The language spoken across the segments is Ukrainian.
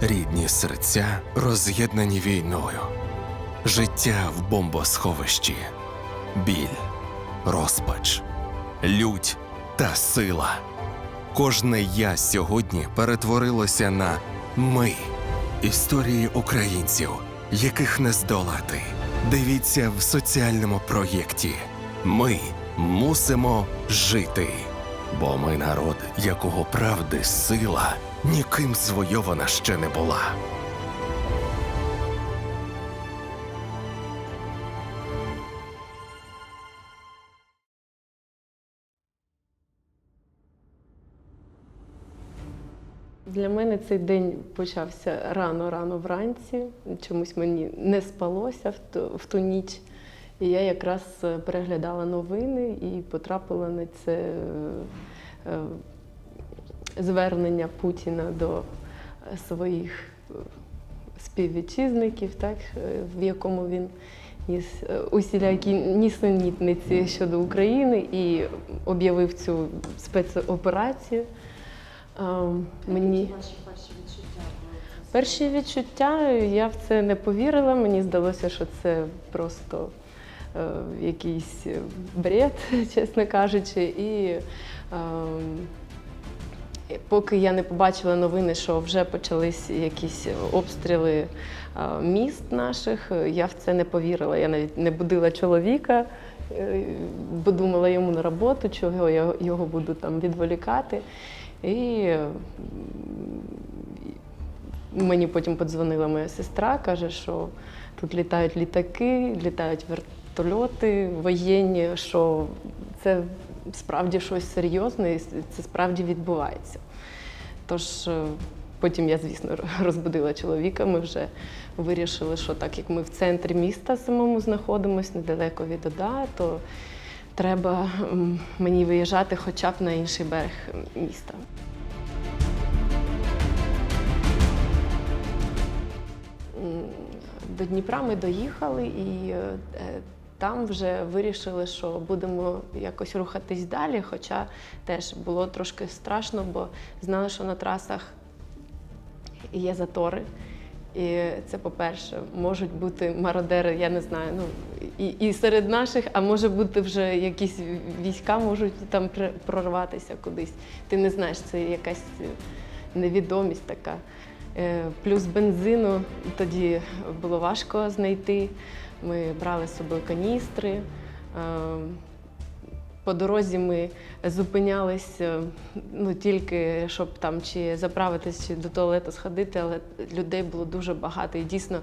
Рідні серця роз'єднані війною, життя в бомбосховищі, біль, розпач, лють та сила. Кожне я сьогодні перетворилося на ми. Історії українців, яких не здолати. Дивіться в соціальному проєкті. Ми мусимо жити. Бо ми народ, якого правди сила ніким звойована ще не була. Для мене цей день почався рано-рано вранці. Чомусь мені не спалося в ту, в ту ніч. І я якраз е, переглядала новини і потрапила на це е, звернення Путіна до своїх е, співвітчизників, так, е, в якому він ніс е, усілякі нісенітниці щодо України і об'явив цю спецоперацію. Е, Мені перші відчуття я в це не повірила. Мені здалося, що це просто е, якийсь бред, чесно кажучи. І е, поки я не побачила новини, що вже почались якісь обстріли е, міст наших, я в це не повірила. Я навіть не будила чоловіка, е, бо думала йому на роботу, чого я його буду там відволікати. І Мені потім подзвонила моя сестра, каже, що тут літають літаки, літають вертольоти воєнні, що це справді щось серйозне і це справді відбувається. Тож е, потім я, звісно, розбудила чоловіка. Ми вже вирішили, що так як ми в центрі міста самому знаходимося, недалеко від ОДА, то треба мені виїжджати хоча б на інший берег міста. До Дніпра ми доїхали і е, там вже вирішили, що будемо якось рухатись далі. Хоча теж було трошки страшно, бо знали, що на трасах є затори. І це, по-перше, можуть бути мародери, я не знаю, ну і, і серед наших, а може бути вже якісь війська можуть там прорватися кудись. Ти не знаєш, це якась невідомість така. Е, Плюс бензину тоді було важко знайти. Ми брали з собою каністри. Е, По дорозі ми зупинялися ну, тільки щоб там чи заправитись, чи до туалету сходити, але людей було дуже багато. І дійсно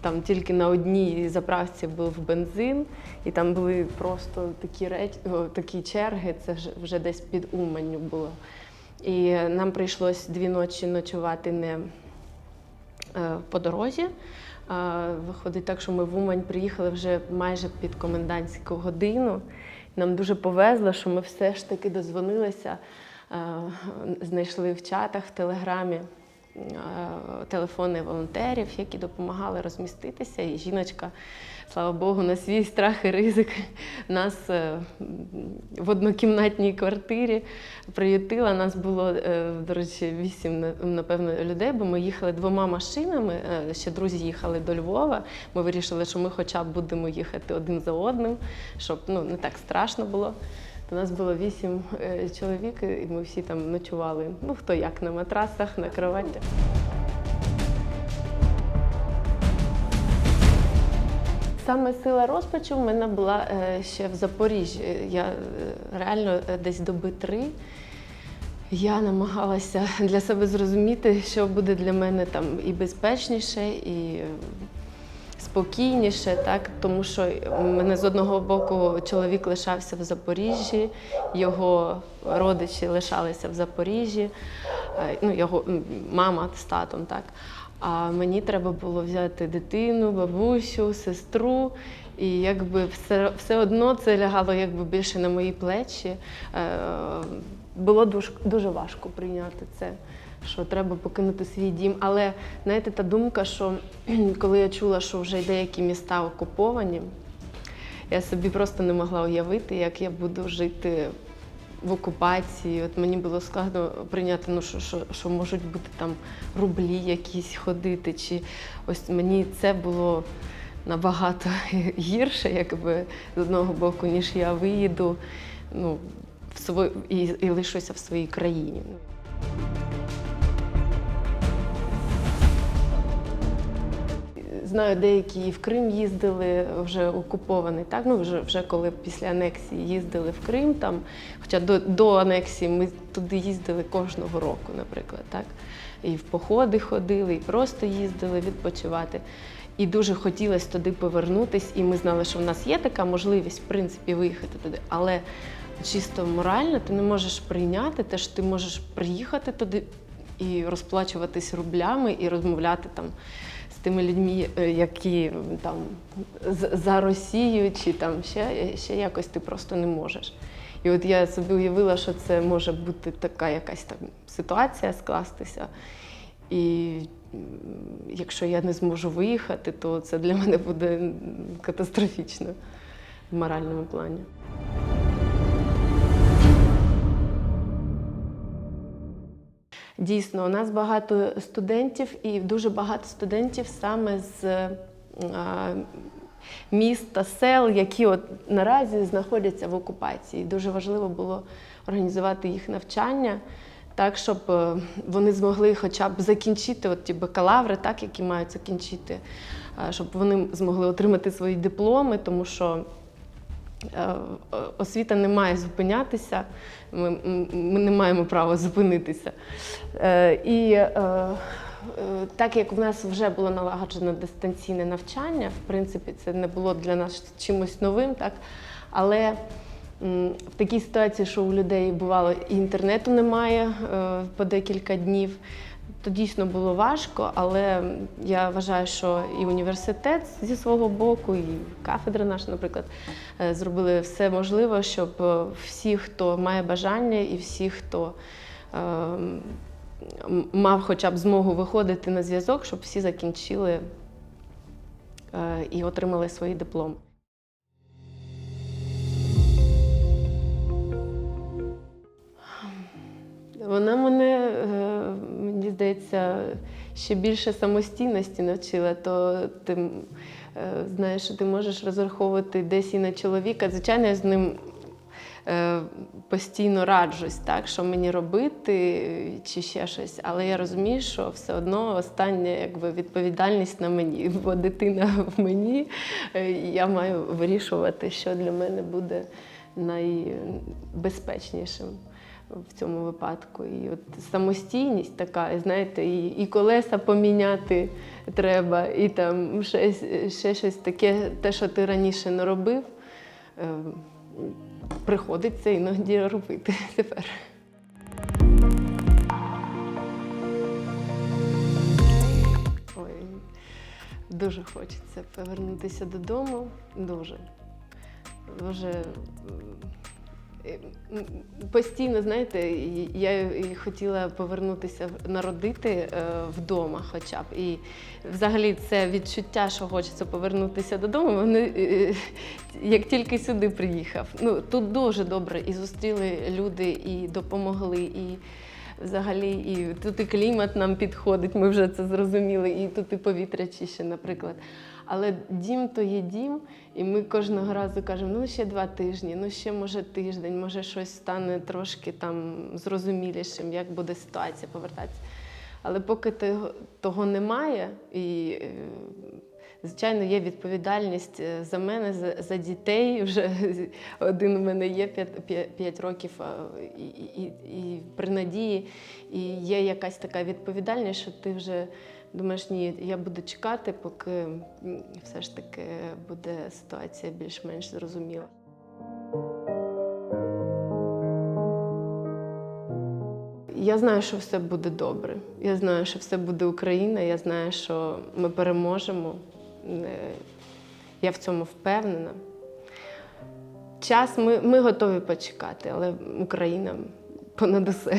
там тільки на одній заправці був бензин, і там були просто такі речі, о, такі черги, це вже, десь під Уманню було. І нам прийшлось дві ночі ночувати не е, по дорозі. Виходить так, що ми в Умань приїхали вже майже під комендантську годину. Нам дуже повезло, що ми все ж таки дозвонилися, е, знайшли в чатах, в телеграмі е, телефони волонтерів, які допомагали розміститися. І жіночка, слава Богу, на свій страх і ризик нас е, в однокімнатній квартирі приютила. Нас було, е, до речі, вісім, напевно, людей, бо ми їхали двома машинами. е, Ще друзі їхали до Львова. Ми вирішили, що ми хоча б будемо їхати один за одним, щоб ну, не так страшно було. У нас було вісім е, чоловік, і ми всі там ночували. Ну хто як на матрасах, на кроватях. Саме сила розпачу в мене була е, ще в Запоріжжі. Я е, реально десь доби три. Я намагалася для себе зрозуміти, що буде для мене там і безпечніше, і спокійніше, так тому що мене з одного боку чоловік лишався в Запоріжжі, його родичі лишалися в Запоріжжі, е, ну його мама з татом, так. А мені треба було взяти дитину, бабусю, сестру. І якби все, все одно це лягало якби більше на мої плечі. Було дуже, дуже важко прийняти це, що треба покинути свій дім. Але знаєте, та думка, що коли я чула, що вже деякі міста окуповані, я собі просто не могла уявити, як я буду жити в окупації. От мені було складно прийняти, ну що, що, що можуть бути там рублі якісь ходити. Чи ось мені це було набагато гірше, якби з одного боку, ніж я виїду ну, в свої, і, і лишуся в своїй країні. Знаю, деякі і в Крим їздили вже окупований, так ну вже вже коли після анексії їздили в Крим там. Хоча до, до анексії ми туди їздили кожного року, наприклад, так і в походи ходили, і просто їздили відпочивати. І дуже хотілося туди повернутись, і ми знали, що в нас є така можливість, в принципі, виїхати туди. Але чисто морально ти не можеш прийняти те, що ти можеш приїхати туди і розплачуватись рублями, і розмовляти там з тими людьми, е, які там за Росію чи там ще, ще якось ти просто не можеш. І от я собі уявила, що це може бути така якась там ситуація скластися. І якщо я не зможу виїхати, то це для мене буде катастрофічно в моральному плані. Дійсно, у нас багато студентів, і дуже багато студентів саме з е, міст та сел, які от наразі знаходяться в окупації. Дуже важливо було організувати їх навчання так, щоб е, вони змогли хоча б закінчити от ті бакалаври, так, які мають закінчити, щоб вони змогли отримати свої дипломи, тому що Освіта не має зупинятися, ми, ми не маємо права зупинитися. Е, І е, е, так як в нас вже було налагоджено дистанційне навчання, в принципі, це не було для нас чимось новим, так? але в такій ситуації, що у людей бувало і інтернету немає е, по декілька днів, то дійсно було важко, але я вважаю, що і університет зі свого боку, і кафедра наша, наприклад, е, зробили все можливе, щоб е, всі, хто має бажання, і всі, хто е, мав хоча б змогу виходити на зв'язок, щоб всі закінчили е, і отримали свої дипломи. Вона мене, е, здається, ще більше самостійності навчила, то ти е, знаєш, що ти можеш розраховувати десь і на чоловіка. Звичайно, я з ним е, постійно раджусь, так, що мені робити чи ще щось. Але я розумію, що все одно остання якби, відповідальність на мені, бо дитина в мені, е, я маю вирішувати, що для мене буде найбезпечнішим в цьому випадку. І от самостійність така, знаєте, і, і колеса поміняти треба, і там ще, ще щось таке, те, що ти раніше не робив, е, приходиться іноді робити тепер. Дуже хочеться повернутися додому. Дуже. Дуже. Е, Постійно, знаєте, я хотіла повернутися народити е, вдома, хоча б. І взагалі це відчуття, що хочеться повернутися додому. Вони е, як тільки сюди приїхав. Ну тут дуже добре і зустріли люди, і допомогли, і взагалі, і тут і клімат нам підходить. Ми вже це зрозуміли, і тут і повітря чище, наприклад. Але дім то є дім, і ми кожного разу кажемо, ну ще два тижні, ну ще може тиждень, може щось стане трошки там зрозумілішим, як буде ситуація повертатися. Але поки того, немає, і е, звичайно є відповідальність е, за мене, за, за дітей. Вже один у мене є 5, років і, і, і при надії. І є якась така відповідальність, що ти вже думаєш, ні, я буду чекати, поки все ж таки буде ситуація більш-менш зрозуміла. Я знаю, що все буде добре. Я знаю, що все буде Україна. Я знаю, що ми переможемо. Е, Я в цьому впевнена. Час ми, ми готові почекати, але Україна понад усе.